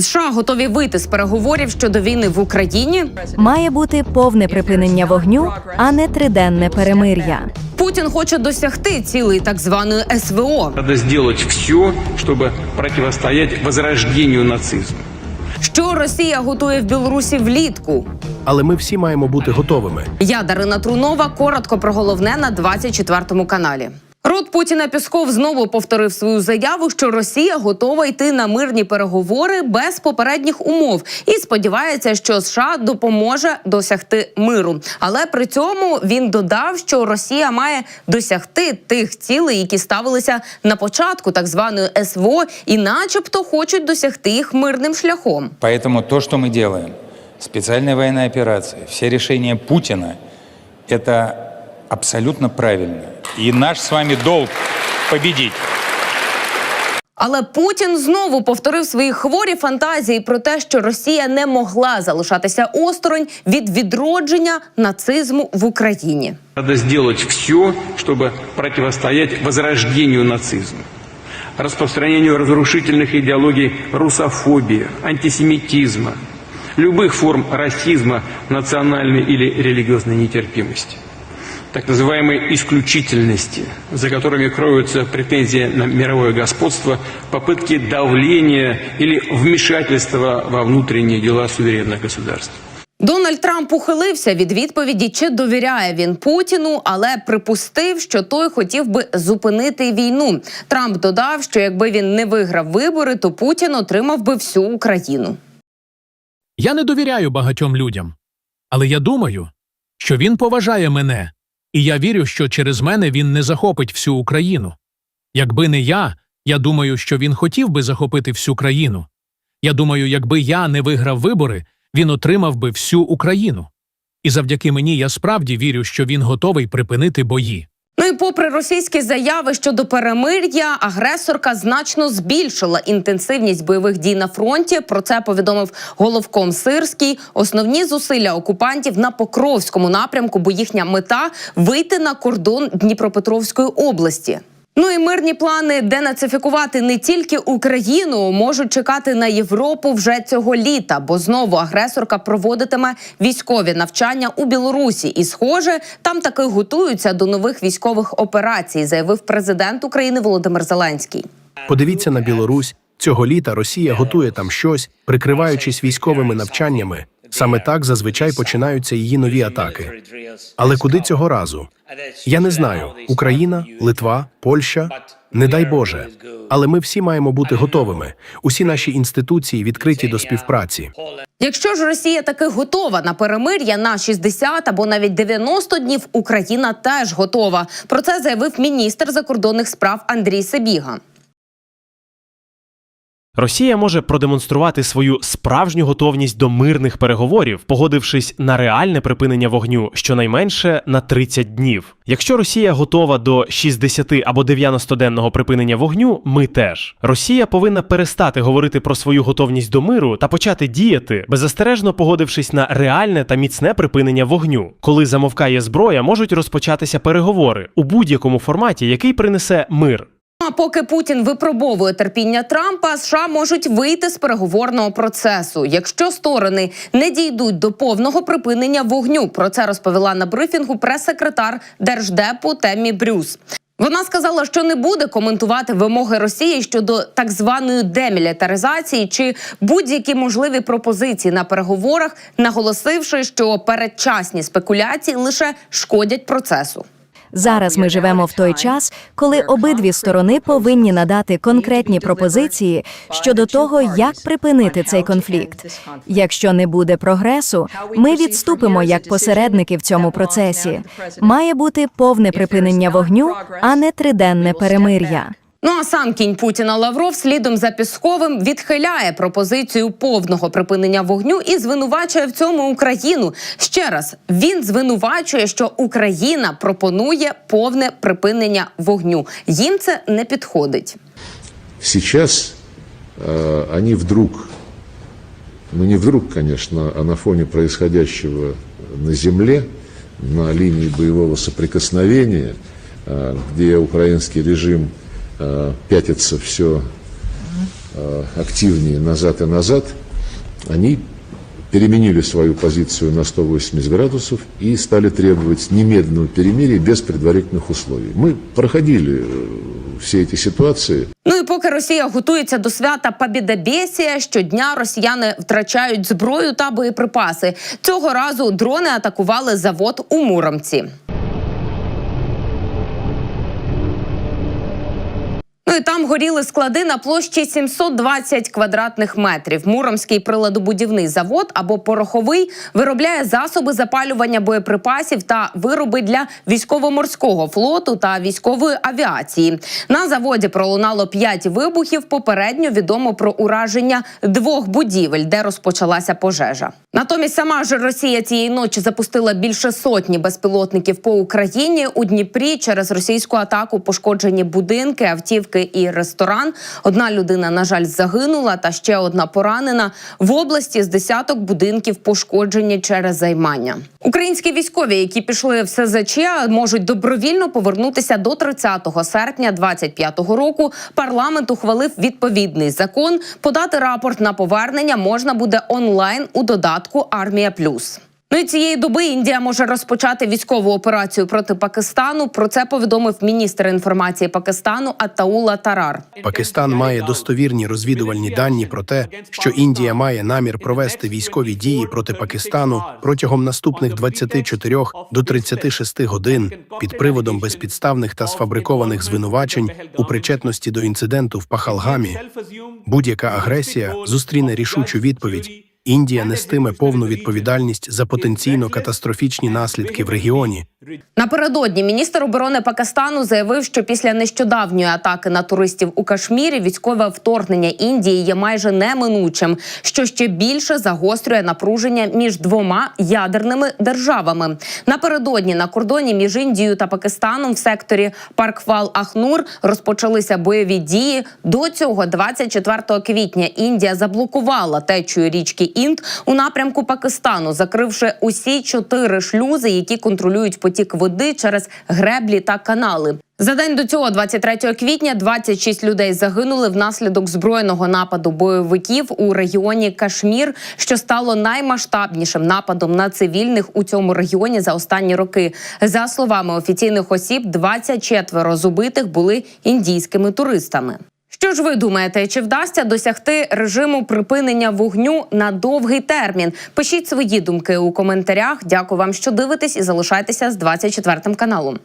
США готові вийти з переговорів щодо війни в Україні. Має бути повне припинення вогню, а не триденне перемир'я. Путін хоче досягти цілей так званої СВО. Надо сделать все, чтобы противостоять возрождению нацизма. Що Росія готує в Білорусі влітку? Але ми всі маємо бути готовими. Я Дарина Трунова. Коротко про головне на 24 каналі. Рот Путіна Пісков знову повторив свою заяву, що Росія готова йти на мирні переговори без попередніх умов і сподівається, що США допоможе досягти миру. Але при цьому він додав, що Росія має досягти тих цілей, які ставилися на початку так званої СВО, і, начебто, хочуть досягти їх мирним шляхом. Поэтому то, что мы делаем, специальная военная операция, все решения Путина, это абсолютно правильно. И наш с вами долг победить. Але Путін знову повторив свої хворі фантазії про те, що Росія не могла залишатися осторонь від відродження нацизму в Україні. Надо сделать все, чтобы противостоять возрождению нацизма, распространению разрушительных идеологий русофобии, антисемитизма, любых форм расизма, национальной или религиозной нетерпимости, так называемой исключительности, за которыми кроются претензии на мировое господство, попытки давления или вмешательства во внутренние дела суверенных государств. Дональд Трамп ухилився від відповіді, чи довіряє він Путіну, але припустив, що той хотів би зупинити війну. Трамп додав, що якби він не виграв вибори, то Путін отримав би всю Україну. Я не довіряю багатьом людям, але я думаю, що він поважає мене, і я вірю, що через мене він не захопить всю Україну. Якби не я, я думаю, що він хотів би захопити всю країну. Я думаю, якби я не виграв вибори, він отримав би всю Україну. І завдяки мені я справді вірю, що він готовий припинити бої. Ну і попри російські заяви щодо перемир'я, агресорка значно збільшила інтенсивність бойових дій на фронті. Про це повідомив головком Сирський. Основні зусилля окупантів на Покровському напрямку, бо їхня мета вийти на кордон Дніпропетровської області. Ну і мирні плани денацифікувати не тільки Україну можуть чекати на Європу вже цього літа, бо знову агресорка проводитиме військові навчання у Білорусі. І, схоже, там таки готуються до нових військових операцій, заявив президент України Володимир Зеленський. Подивіться на Білорусь. Цього літа Росія готує там щось, прикриваючись військовими навчаннями. Саме так зазвичай починаються її нові атаки. Але куди цього разу? Я не знаю. Україна, Литва, Польща. Не дай Боже. Але ми всі маємо бути готовими. Усі наші інституції відкриті до співпраці. Якщо ж Росія таки готова на перемир'я на 60 або навіть 90 днів, Україна теж готова. Про це заявив міністр закордонних справ Андрій Себіга. Росія може продемонструвати свою справжню готовність до мирних переговорів, погодившись на реальне припинення вогню щонайменше на 30 днів. Якщо Росія готова до 60 або 90-денного припинення вогню, ми теж. Росія повинна перестати говорити про свою готовність до миру та почати діяти, беззастережно погодившись на реальне та міцне припинення вогню. Коли замовкає зброя, можуть розпочатися переговори у будь-якому форматі, який принесе мир. Поки Путін випробовує терпіння Трампа, США можуть вийти з переговорного процесу, якщо сторони не дійдуть до повного припинення вогню. Про це розповіла на брифінгу прес-секретар держдепу Теммі Брюс. Вона сказала, що не буде коментувати вимоги Росії щодо так званої демілітаризації чи будь-які можливі пропозиції на переговорах, наголосивши, що передчасні спекуляції лише шкодять процесу. Зараз ми живемо в той час, коли обидві сторони повинні надати конкретні пропозиції щодо того, як припинити цей конфлікт. Якщо не буде прогресу, ми відступимо як посередники в цьому процесі. Має бути повне припинення вогню, а не триденне перемир'я. Ну а сам кінь Путіна Лавров слідом за Пісковим відхиляє пропозицію повного припинення вогню і звинувачує в цьому Україну. Ще раз він звинувачує, що Україна пропонує повне припинення вогню. Їм це не підходить. Сейчас э, вдруг, ну не вдруг, конечно, а на фоне происходящего на земле, на линии боевого соприкосновения, э, где украинский режим э, пятится все э, активнее назад и назад, они переменили свою позицию на 180 градусов и стали требовать немедленного перемирия без предварительных условий. Мы проходили э, все эти ситуации. Ну і поки Росія готується до свята Побєдобєсія, щодня росіяни втрачають зброю та боєприпаси. Цього разу дрони атакували завод у Муромці. І там горіли склади на площі 720 квадратних метрів. Муромський приладобудівний завод або пороховий виробляє засоби запалювання боєприпасів та вироби для військово-морського флоту та військової авіації. На заводі пролунало 5 вибухів. Попередньо відомо про ураження двох будівель, де розпочалася пожежа. Натомість сама ж Росія цієї ночі запустила більше сотні безпілотників по Україні. У Дніпрі через російську атаку пошкоджені будинки, автівки і ресторан. Одна людина, на жаль, загинула, та ще одна поранена. В області з десяток будинків пошкоджені через займання. Українські військові, які пішли в СЗЧ, можуть добровільно повернутися до 30 серпня 2025 року. Парламент ухвалив відповідний закон. Подати рапорт на повернення можна буде онлайн у додатку Армія Плюс. Ну і цієї доби Індія може розпочати військову операцію проти Пакистану. Про це повідомив міністр інформації Пакистану Атаула Тарар. Пакистан має достовірні розвідувальні дані про те, що Індія має намір провести військові дії проти Пакистану протягом наступних 24 до 36 годин під приводом безпідставних та сфабрикованих звинувачень у причетності до інциденту в Пахалгамі. Будь-яка агресія зустріне рішучу відповідь. Індія нестиме повну відповідальність за потенційно катастрофічні наслідки в регіоні. Напередодні міністр оборони Пакистану заявив, що після нещодавньої атаки на туристів у Кашмірі військове вторгнення Індії є майже неминучим, що ще більше загострює напруження між двома ядерними державами. Напередодні на кордоні між Індією та Пакистаном в секторі Парквал Ахнур розпочалися бойові дії. До цього 24 квітня Індія заблокувала течію річки Інд у напрямку Пакистану, закривши усі чотири шлюзи, які контролюють потік води через греблі та канали. За день до цього, 23 квітня, 26 людей загинули внаслідок збройного нападу бойовиків у регіоні Кашмір, що стало наймасштабнішим нападом на цивільних у цьому регіоні за останні роки. За словами офіційних осіб, 24 з убитих були індійськими туристами. Що ж ви думаєте, чи вдасться досягти режиму припинення вогню на довгий термін? Пишіть свої думки у коментарях. Дякую вам, що дивитесь, і залишайтеся з 24 каналом.